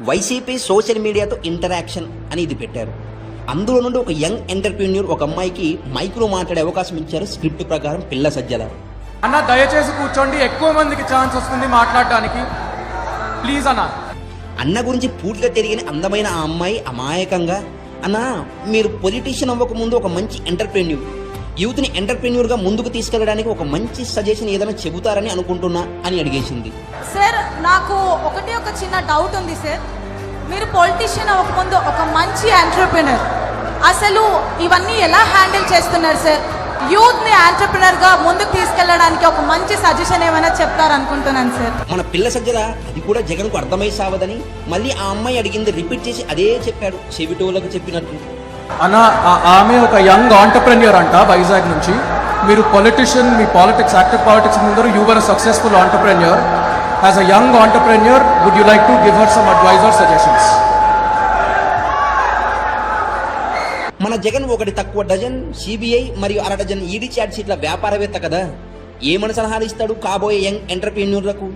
YCP social మీడియాతో interaction అని ఇది పెట్టారు. అందులో నుండి ఒక యంగ్ ఎంటర్ప్రీన్యూర్ ఒక అమ్మాయికి మైక్లో మాట్లాడే అవకాశం ఇచ్చారు. స్క్రిప్ట్ ప్రకారం పిల్ల సజ్జల. అన్న దయచేసి కూర్చోండి. ఎక్కువ మందికి ఛాన్స్ వస్తుంది మాట్లాడడానికి. ప్లీజ్ అన్న. అన్న గురించి పూర్తిగా తెలియని అందమైన ఆ అమ్మాయి అమాయకంగా అన్న మీరు పొలిటీషియన్ అవ్వకముందు ఒక మంచి ఎంటర్ప్రెన్యూర్. యూత్ని ఎంటర్ప్రెన్యూర్గా ముందుకు తీసుకెళ్ళడానికి ఒక మంచి సజెషన్ ఏదైనా చెబుతారని అనుకుంటున్నా అని అడిగేసింది. సార్ నాకు ఒకటి ఒక చిన్న డౌట్ ఉంది సార్. మీరు పొలిటీషియన్ అవ్వకముందు ఒక మంచి ఎంటర్ప్రినర్ అసలు ఇవన్నీ ఎలా హ్యాండిల్ చేస్తున్నారు సార్? యూత్ని గా ముందుకు తీసుకెళ్ళడానికి ఒక మంచి సజెషన్ ఏమైనా చెప్తారనుకుంటున్నాను సార్? మన పిల్ల సజ్జల అది కూడా జగన్కు అర్థమై సావదని మళ్ళీ ఆ అమ్మాయి అడిగింది రిపీట్ చేసి అదే చెప్పాడు చెవిటోలకు చెప్పినట్టు. అన్న ఆమె ఒక యంగ్ ఆంటర్ప్రెన్యూర్ అంట వైజాగ్ నుంచి. మీరు పొలిటిషియన్ మీ politics active politics ముందరు your successful entrepreneur as a young entrepreneur would you like to give her some advice or suggestions మన జగన్ ఒకటి తక్కువ డజన్ సిబిఐ మరియు అర డజన్ ఈడీ చాట్ షీట్ల వ్యాపారవేత్త కదా. ఏమని సలహాలు ఇస్తాడు కాబోయే యంగ్ ఎంటర్ప్రీన్యూర్లకు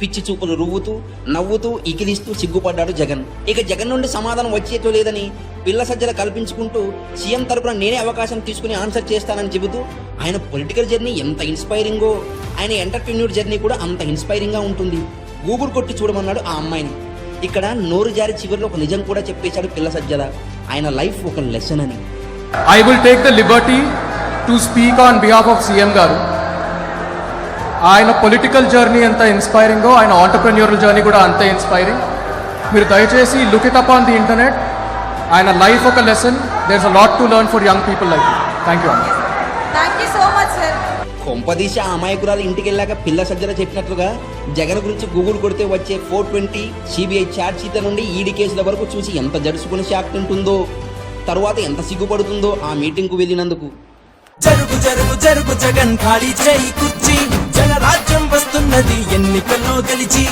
పిచ్చి చూపులు రువ్వుతూ నవ్వుతూ ఇకిలిస్తూ సిగ్గుపడ్డాడు జగన్. ఇక జగన్ నుండి సమాధానం వచ్చేటో లేదని పిల్ల సజ్జల కల్పించుకుంటూ సీఎం తరపున నేనే అవకాశం తీసుకుని ఆన్సర్ చేస్తానని చెబుతూ ఆయన పొలిటికల్ జర్నీ ఎంత ఇన్స్పైరింగో ఆయన ఎంటర్ప్రెన్యూర్ జర్నీ కూడా అంత ఇన్స్పైరింగ్గా ఉంటుంది. గూగుల్ కొట్టి చూడమన్నాడు ఆ అమ్మాయిని. ఇక్కడ నోరు జారి చివరిలో ఒక నిజం కూడా చెప్పేశాడు పిల్ల సజ్జల. ఆయన లైఫ్ ఒక లెసన్ అని. I will take the liberty to speak on behalf of CM garu. ఆయన పొలిటికల్ జర్నీ ఎంత ఇన్స్పైరింగో ఆయన ఆంటర్ప్రెన్యూరల్ జర్నీ కూడా అంతే ఇన్స్పైరింగ్ మీరు దయచేసి look it up on the internet ఆయన లైఫ్ ఒక lesson there's a lot to learn for young people like thank you thank you so much sir కొంపదీసి ఆ అమాయకురాలు ఇంటికి వెళ్ళాక పిల్ల సజ్జల చెప్పినట్లుగా జగన్ గురించి గూగుల్ కొడితే వచ్చే ఫోర్ ట్వంటీ సిబిఐ చార్జ్ షీట్ల నుండి ఈడీ కేసుల వరకు చూసి ఎంత జడుసుకుని షాక్ తింటుందో తరువాత ఎంత సిగ్గుపడుతుందో ఆ మీటింగ్కు వెళ్ళినందుకు. జరుగు జరుగు జరుగు జగన్ ఖాళీ చేయి కుర్చీ. జనరాజ్యం వస్తున్నది ఎన్నికల్లో గెలిచి